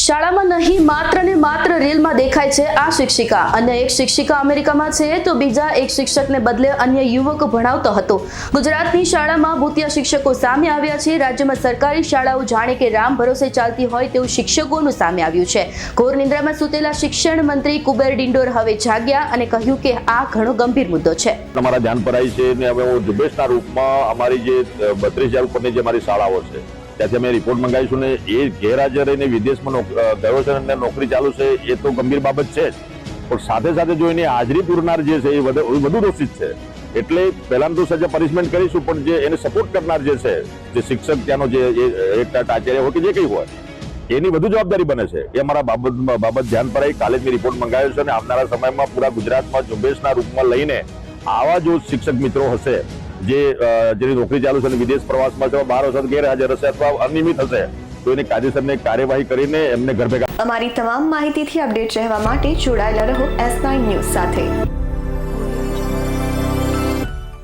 શાળામાં નહીં, માત્ર ને માત્ર રીલમાં દેખાય છે આ શિક્ષિકા. અન્ય એક શિક્ષિકા અમેરિકામાં છે તો બીજા એક શિક્ષકને બદલે અન્ય યુવક ભણાવતો હતો. ગુજરાતની શાળામાં ભૂતિયા શિક્ષકો સામે આવ્યા છે. રાજ્યમાં સરકારી શાળાઓ જાણે કે રામ ભરોસે ચાલતી હોય તેવું શિક્ષકોનું સામે આવ્યું છે. ઘોર નિંદ્રામાં સૂતેલા શિક્ષણ મંત્રી કુબેર ડિંડોર હવે જાગ્યા અને કહ્યું કે આ ઘણો ગંભીર મુદ્દો છે. અમારા ધ્યાન પર આવી છે ને હવે ઝુંબેશના રૂપમાં અમારી જે બત્રીસ હજાર ઉપરની જે અમારી શાળાઓ છે ત્યાંથી અમે રિપોર્ટ મંગાવીશું ને એ ગેરહાજર રહીને વિદેશમાં ગયો છે અને નોકરી ચાલુ છે, એ તો ગંભીર બાબત છે જ. પણ સાથે સાથે જો એની હાજરી પૂરનાર જે છે, એ વધુ દોષિત છે. એટલે પહેલા તો સજા પનિશમેન્ટ કરીશું, પણ જે એને સપોર્ટ કરનાર જે છે, જે શિક્ષક ત્યાંનો જે એક આચાર્ય હોય કે જે કંઈ હોય, એની વધુ જવાબદારી બને છે. એ અમારા બાબત બાબત ધ્યાન પર આવી કાલે જ રિપોર્ટ મંગાવ્યો છે અને આવનારા સમયમાં પૂરા ગુજરાતમાં ઝુંબેશના રૂપમાં લઈને આવા જો શિક્ષક મિત્રો હશે જે જેની નોકરી ચાલુ છે અને વિદેશ પ્રવાસમાં છે બાર હશે ગેરહાજર હશે અથવા અનિયમિત હશે, તો એની કાયદેસરની કાર્યવાહી કરીને એમને ઘર ભેગા અમારી તમામ માહિતીથી અપડેટ રહેવા માટે જોડાયેલા રહો એસ ન્યૂઝ સાથે.